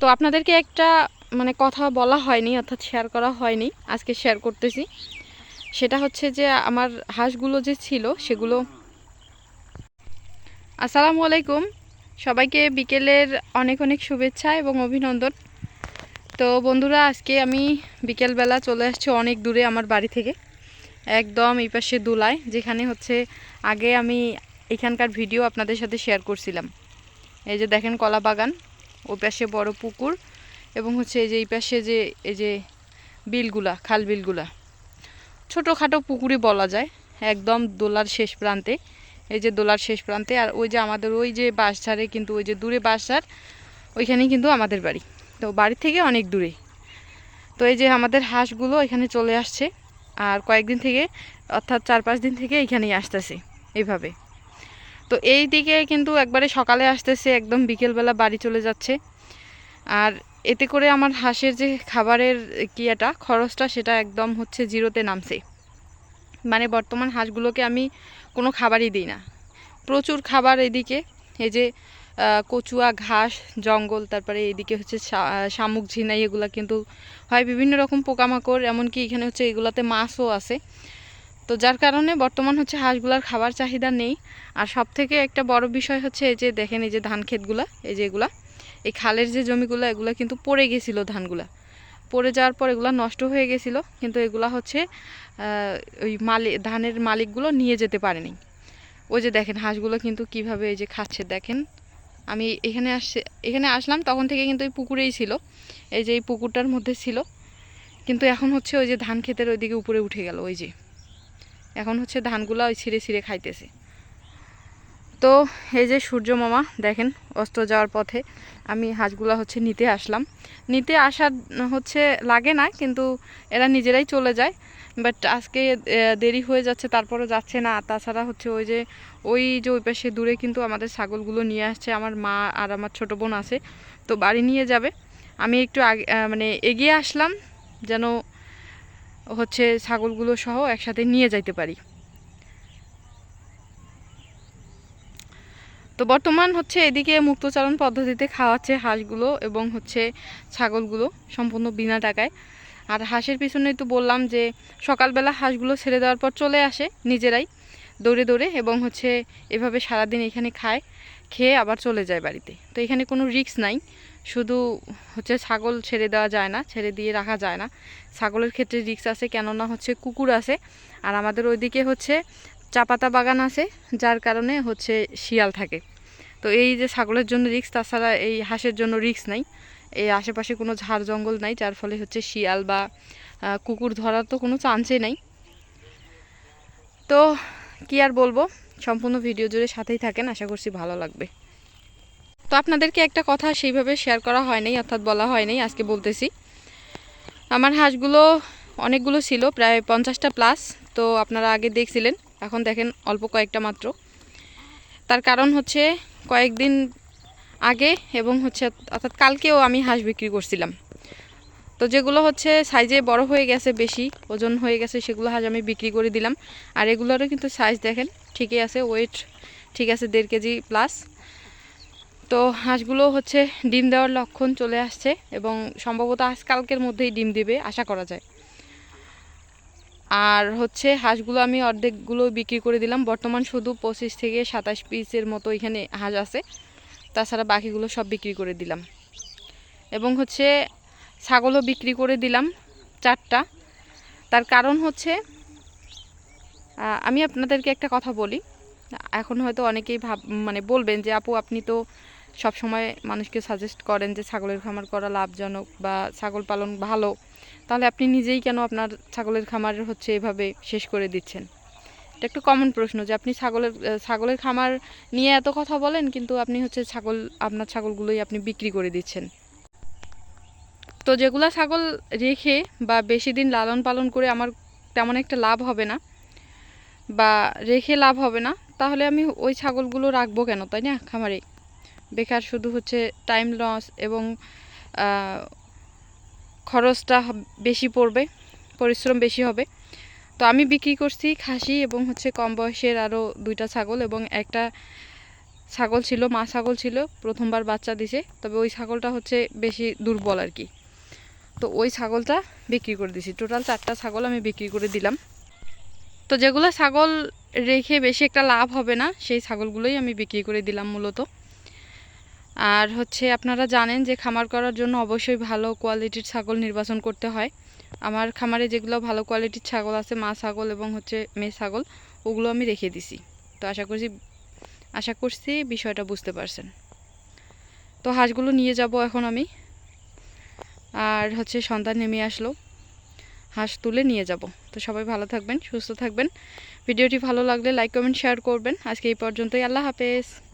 তো আপনাদেরকে একটা মানে কথা বলা হয়নি, অর্থাৎ শেয়ার করা হয়নি, আজকে শেয়ার করতেছি। সেটা হচ্ছে যে আমার হাঁসগুলো যে ছিল, সেগুলো আসসালামু আলাইকুম। সবাইকে বিকেলের অনেক অনেক শুভেচ্ছা এবং অভিনন্দন। তো বন্ধুরা, আজকে আমি বিকেলবেলা চলে আসছি অনেক দূরে আমার বাড়ি থেকে, একদম এই পাশে দুলায়, যেখানে হচ্ছে আগে আমি এখানকার ভিডিও আপনাদের সাথে শেয়ার করছিলাম। এই যে দেখেন কলা বাগান ও পাশে বড় পুকুর এবং হচ্ছে এই যে এই পাশে যে এই যে বিলগুলা, খাল বিলগুলা। ছোটোখাটো পুকুরই বলা যায়, একদম দোলার শেষ প্রান্তে। এই যে দোলার শেষ প্রান্তে আর ওই যে আমাদের ওই যে বাঁশঝাড়ে কিন্তু ওই যে দূরে বাঁশঝাড় ওইখানেই কিন্তু আমাদের বাড়ি। তো বাড়ি থেকে অনেক দূরে। তো এই যে আমাদের হাঁসগুলো এখানে চলে আসছে আর কয়েকদিন থেকে, অর্থাৎ চার পাঁচ দিন থেকে এখানেই আসতেছে, এইভাবে। তো এই দিকে কিন্তু একবারে সকালে আসতেছে, একদম বিকেলবেলা বাড়ি চলে যাচ্ছে। আর এতে করে আমার হাঁসের যে খাবারের কিয়াটা, খরচটা সেটা একদম হচ্ছে জিরোতে নামছে। মানে বর্তমান হাঁসগুলোকে আমি কোনো খাবারই দিই না। প্রচুর খাবার এদিকে, এই যে কচুয়া, ঘাস, জঙ্গল, তারপরে এদিকে হচ্ছে শামুক, ঝিনাই, এগুলা কিন্তু হয় বিভিন্ন রকম পোকামাকড়, এমনকি এখানে হচ্ছে এগুলাতে মাছও আছে। তো যার কারণে বর্তমান হচ্ছে হাঁসগুলার খাবার চাহিদা নেই। আর সব থেকে একটা বড় বিষয় হচ্ছে এই যে দেখেন এই যে ধান ক্ষেতগুলা, এই যে এগুলা, এই খালের যে জমিগুলো, এগুলা কিন্তু পড়ে গেছিল ধানগুলা। পড়ে যাওয়ার পর এগুলা নষ্ট হয়ে গেছিল, কিন্তু এগুলা হচ্ছে ওই মালিক ধানের মালিকগুলো নিয়ে যেতে পারেনি। ওই যে দেখেন হাঁসগুলো কিন্তু কীভাবে এই যে খাচ্ছে, দেখেন। আমি এখানে আসছে, এখানে আসলাম তখন থেকে কিন্তু এই পুকুরেই ছিল, এই যে এই পুকুরটার মধ্যে ছিল। কিন্তু এখন হচ্ছে ওই যে ধান ক্ষেতের ওইদিকে উপরে উঠে গেল, ওই যে। এখন হচ্ছে ধানগুলো ওই ছিঁড়ে ছিঁড়ে খাইতেছে। তো এই যে সূর্য মামা, দেখেন, অস্ত যাওয়ার পথে আমি হাঁসগুলা হচ্ছে নিতে আসলাম। নিতে আসার হচ্ছে লাগে না, কিন্তু এরা নিজেরাই চলে যায়। বাট আজকে দেরি হয়ে যাচ্ছে, তারপরও যাচ্ছে না। তাছাড়া হচ্ছে ওই যে ওই যে ওই পাশে দূরে কিন্তু আমাদের ছাগলগুলো নিয়ে আসছে। আমার মা আর আমার ছোটো বোন আছে, তো বাড়ি নিয়ে যাবে। আমি একটু আগে মানে এগিয়ে আসলাম, যেন হচ্ছে ছাগলগুলো সহ একসাথে নিয়ে যাইতে পারি। তো বর্তমান হচ্ছে এদিকে মুক্তচারণ পদ্ধতিতে খাওয়াচ্ছে হাঁসগুলো এবং হচ্ছে ছাগলগুলো সম্পূর্ণ বিনা টাকায়। আর হাঁসের পিছনেই তো বললাম যে সকালবেলা হাঁসগুলো ছেড়ে দেওয়ার পর চলে আসে নিজেরাই দৌড়ে দৌড়ে এবং হচ্ছে এভাবে সারাদিন এখানে খায়, খেয়ে আবার চলে যায় বাড়িতে। তো এখানে কোনো রিস্ক নাই। শুধু হচ্ছে ছাগল ছেড়ে দেওয়া যায় না, ছেড়ে দিয়ে রাখা যায় না। ছাগলের ক্ষেত্রে রিক্স আছে, কেননা হচ্ছে কুকুর আছে। আর আমাদের ওইদিকে হচ্ছে চা পাতা বাগান আছে, যার কারণে হচ্ছে শিয়াল থাকে। তো এই যে ছাগলের জন্য রিক্স তাছাড়া এই হাঁসের জন্য রিক্স নাই। এই আশেপাশে কোনো ঝাড় জঙ্গল নাই, যার ফলে হচ্ছে শিয়াল বা কুকুর ধরার তো কোনো চান্সই নাই। তো কি আর বলব? সম্পূর্ণ ভিডিও জুড়ে সাথেই থাকেন, আশা করছি ভালো লাগবে। তো আপনাদেরকে একটা কথা সেইভাবে শেয়ার করা হয়নি অর্থাৎ বলা হয়নি আজকে বলতেছি। আমার হাঁসগুলো অনেকগুলো ছিল, প্রায় পঞ্চাশটা প্লাস তো আপনারা আগে দেখছিলেন, এখন দেখেন অল্প কয়েকটা মাত্র। তার কারণ হচ্ছে কয়েকদিন আগে এবং হচ্ছে অর্থাৎ কালকেও আমি হাঁস বিক্রি করছিলাম। তো যেগুলো হচ্ছে সাইজে বড় হয়ে গেছে বেশি, ওজন হয়ে গেছে, সেগুলো হাঁস আমি বিক্রি করে দিলাম। আর এগুলোরও কিন্তু সাইজ দেখেন, ঠিকই আছে ওয়েট ঠিক আছে, দেড় কেজি প্লাস তো হাঁসগুলো হচ্ছে ডিম দেওয়ার লক্ষণ চলে আসছে এবং সম্ভবত আজকালকের মধ্যেই ডিম দেবে, আশা করা যায়। আর হচ্ছে হাঁসগুলো আমি অর্ধেকগুলো বিক্রি করে দিলাম। বর্তমান শুধু পঁচিশ থেকে সাতাশ পিসের মতো এখানে হাঁস আছে। তাছাড়া বাকিগুলো সব বিক্রি করে দিলাম। এবং হচ্ছে ছাগলও বিক্রি করে দিলাম চারটা। তার কারণ হচ্ছে আমি আপনাদেরকে একটা কথা বলি। এখন হয়তো অনেকেই ভাব মানে বলবেন যে, আপু, আপনি তো সব সময় মানুষকে সাজেস্ট করেন যে ছাগলের খামার করা লাভজনক বা ছাগল পালন ভালো, তাহলে আপনি নিজেই কেন আপনার ছাগলের খামার হচ্ছে এভাবে শেষ করে দিচ্ছেন? এটা একটু কমন প্রশ্ন যে আপনি ছাগলের ছাগলের খামার নিয়ে এত কথা বলেন, কিন্তু আপনি হচ্ছে ছাগল, আপনার ছাগলগুলোই আপনি বিক্রি করে দিচ্ছেন। তো যেগুলা ছাগল রেখে বা বেশি দিন লালন পালন করে আমার তেমন একটা লাভ হবে না বা রেখে লাভ হবে না, তাহলে আমি ওই ছাগলগুলো রাখব কেন? তাই না? খামারে। বেকার শুধু হচ্ছে টাইম লস এবং খরচটা বেশি পড়বে, পরিশ্রম বেশি হবে। তো আমি বিক্রি করছি খাসি এবং হচ্ছে কম বয়সের আরও দুইটা ছাগল এবং একটা ছাগল ছিল, মা ছাগল ছিল, প্রথমবার বাচ্চা দিছে। তবে ওই ছাগলটা হচ্ছে বেশি দুর্বল আর কি। তো ওই ছাগলটা বিক্রি করে দিছি। টোটাল চারটা ছাগল আমি বিক্রি করে দিলাম। তো যেগুলো ছাগল রেখে বেশি একটা লাভ হবে না, সেই ছাগলগুলোই আমি বিক্রি করে দিলাম মূলত। আর হচ্ছে আপনারা জানেন যে খামার করার জন্য অবশ্যই ভালো কোয়ালিটির ছাগল নির্বাচন করতে হয়। আমার খামারে যেগুলো ভালো কোয়ালিটির ছাগল আছে, মা ছাগল এবং হচ্ছে মেয়ে ছাগল, ওগুলো আমি রেখে দিছি। তো আশা করছি আশা করছি বিষয়টা বুঝতে পারছেন। তো হাঁসগুলো নিয়ে যাব এখন আমি। আর হচ্ছে সন্তান নেমে আসলো। হাঁস তুলে নিয়ে যাব। তো সবাই ভালো থাকবেন, সুস্থ থাকবেন। ভিডিওটি ভালো লাগলে লাইক কমেন্ট শেয়ার করবেন। আজকে এই পর্যন্তই। আল্লাহ হাফেজ।